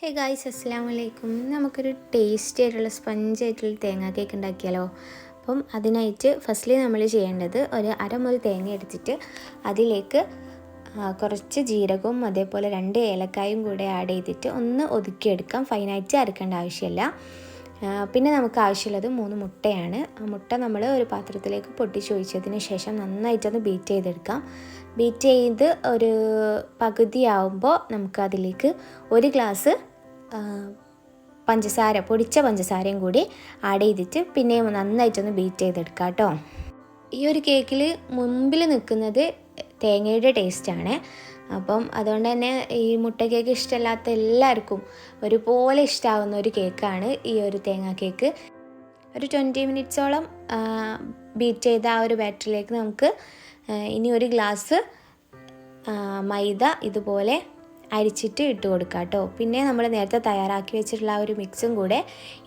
Hey guys അസ്സാം വലൈക്കും നമുക്കൊരു ടേസ്റ്റി ആയിട്ടുള്ള സ്പഞ്ച് ആയിട്ടുള്ള തേങ്ങ കേക്ക് ഉണ്ടാക്കിയാലോ? അപ്പം അതിനായിട്ട് ഫസ്റ്റ്ലി നമ്മൾ ചെയ്യേണ്ടത് ഒരു അരമുറി തേങ്ങ എടുത്തിട്ട് അതിലേക്ക് കുറച്ച് ജീരകവും അതേപോലെ രണ്ട് ഏലക്കായും കൂടെ ആഡ് ചെയ്തിട്ട് ഒന്ന് ഒതുക്കിയെടുക്കാം. ഫൈനായിട്ട് അരക്കേണ്ട ആവശ്യമില്ല. പിന്നെ നമുക്ക് ആവശ്യമുള്ളത് മൂന്ന് മുട്ടയാണ്. മുട്ട നമ്മൾ ഒരു പാത്രത്തിലേക്ക് പൊട്ടിച്ചൊഴിച്ചതിന് ശേഷം നന്നായിട്ടൊന്ന് ബീറ്റ് ചെയ്തെടുക്കാം. ബീറ്റ് ചെയ്ത് ഒരു പകുതിയാവുമ്പോൾ നമുക്ക് അതിലേക്ക് ഒരു ഗ്ലാസ് പഞ്ചസാര പൊടിച്ച പഞ്ചസാരയും കൂടി ആഡ് ചെയ്തിട്ട് പിന്നെയും നന്നായിട്ടൊന്ന് ബീറ്റ് ചെയ്തെടുക്കാം കേട്ടോ. ഈ ഒരു കേക്കിൽ മുമ്പിൽ നിൽക്കുന്നത് തേങ്ങയുടെ ടേസ്റ്റാണ് അപ്പം അതുകൊണ്ട് തന്നെ ഈ മുട്ട കേക്ക് ഇഷ്ടമല്ലാത്ത എല്ലാവർക്കും ഒരുപോലെ ഇഷ്ടമാവുന്ന ഒരു കേക്കാണ് ഈ ഒരു തേങ്ങാ കേക്ക് ഒരു ട്വന്റി മിനിറ്റ്സോളം ബീറ്റ് ചെയ്ത ആ ഒരു ബാറ്ററിലേക്ക് നമുക്ക് ഇനി ഒരു ഗ്ലാസ് മൈദ ഇതുപോലെ അരിച്ചിട്ട് ഇട്ട് കൊടുക്കുക കേട്ടോ. പിന്നെ നമ്മൾ നേരത്തെ തയ്യാറാക്കി വെച്ചിട്ടുള്ള ആ ഒരു മിക്സും കൂടെ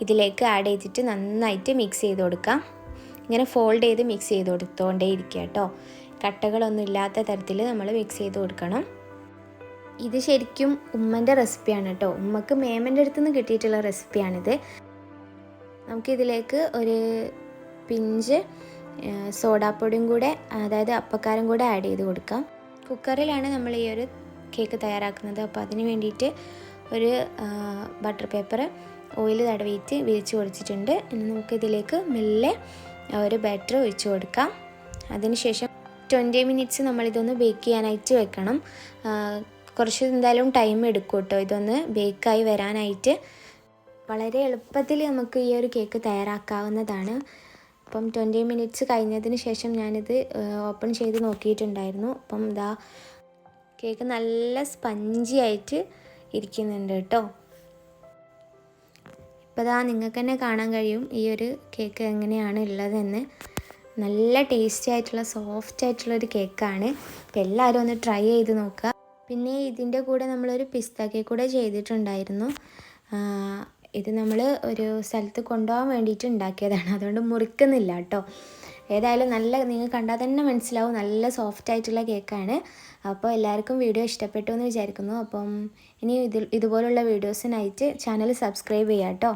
ഇതിലേക്ക് ആഡ് ചെയ്തിട്ട് നന്നായിട്ട് മിക്സ് ചെയ്ത് കൊടുക്കാം. ഇങ്ങനെ ഫോൾഡ് ചെയ്ത് മിക്സ് ചെയ്ത് കൊടുത്തോണ്ടേ ഇരിക്കുക കേട്ടോ. കട്ടകളൊന്നും ഇല്ലാത്ത തരത്തിൽ നമ്മൾ മിക്സ് ചെയ്ത് കൊടുക്കണം. ഇത് ശരിക്കും ഉമ്മന്റെ റെസിപ്പിയാണ് കേട്ടോ. ഉമ്മക്ക് മേമന്റെ അടുത്ത് നിന്ന് കിട്ടിയിട്ടുള്ള റെസിപ്പിയാണിത് നമുക്കിതിലേക്ക് ഒരു പിഞ്ച് സോഡാപ്പൊടിയും കൂടെ അതായത് അപ്പക്കാരം കൂടെ ആഡ് ചെയ്ത് കൊടുക്കാം. കുക്കറിലാണ് നമ്മൾ ഈ ഒരു കേക്ക് തയ്യാറാക്കുന്നത്. അപ്പോൾ അതിന് വേണ്ടിയിട്ട് ഒരു ബട്ടർ പേപ്പർ ഓയിൽ തടവിയിട്ട് വിരിച്ച് കൊടുത്തിട്ടുണ്ട് ഇനി നമുക്കിതിലേക്ക് മെല്ലെ ഒരു ബാറ്റർ ഒഴിച്ചു കൊടുക്കാം. അതിനുശേഷം ട്വന്റി മിനിറ്റ്സ് നമ്മളിതൊന്ന് ബേക്ക് ചെയ്യാനായിട്ട് വെക്കണം. കുറച്ച് എന്തായാലും ടൈം എടുക്കും കേട്ടോ. ഇതൊന്ന് ബേക്കായി വരാനായിട്ട്. വളരെ എളുപ്പത്തിൽ നമുക്ക് ഈ ഒരു കേക്ക് തയ്യാറാക്കാവുന്നതാണ്. അപ്പം ട്വന്റി മിനിറ്റ്സ് കഴിഞ്ഞതിന് ശേഷം ഞാനിത് ഓപ്പൺ ചെയ്ത് നോക്കിയിട്ടുണ്ടായിരുന്നു. അപ്പം ഇതാ കേക്ക് നല്ല സ്പഞ്ചി ആയിട്ട് ഇരിക്കുന്നുണ്ട് കേട്ടോ. ഇപ്പോൾ ഇതാ നിങ്ങൾക്ക് തന്നെ കാണാൻ കഴിയും ഈ ഒരു കേക്ക് എങ്ങനെയാണ് ഉള്ളതെന്ന്. നല്ല ടേസ്റ്റി ആയിട്ടുള്ള സോഫ്റ്റ് ആയിട്ടുള്ളൊരു കേക്കാണ്. അപ്പോൾ എല്ലാവരും ഒന്ന് ട്രൈ ചെയ്ത് നോക്കുക. പിന്നെ ഇതിന്റെ കൂടെ നമ്മളൊരു പിസ്ത കേക്ക് കൂടെ ചെയ്തിട്ടുണ്ടായിരുന്നു. ഇത് നമ്മൾ ഒരു സ്ഥലത്ത് കൊണ്ടുപോകാൻ വേണ്ടിയിട്ട് ഉണ്ടാക്കിയതാണ്. അതുകൊണ്ട് മുറിക്കുന്നില്ല കേട്ടോ. ഏതായാലും നല്ല നിങ്ങൾ കണ്ടാൽ തന്നെ മനസ്സിലാവും. നല്ല സോഫ്റ്റ് ആയിട്ടുള്ള കേക്കാണ് അപ്പോൾ എല്ലാവർക്കും വീഡിയോ ഇഷ്ടപ്പെട്ടു എന്ന് വിചാരിക്കുന്നു. അപ്പം ഇനി ഇതിൽ ഇതുപോലുള്ള വീഡിയോസിനായിട്ട് ചാനൽ സബ്സ്ക്രൈബ് ചെയ്യാം കേട്ടോ.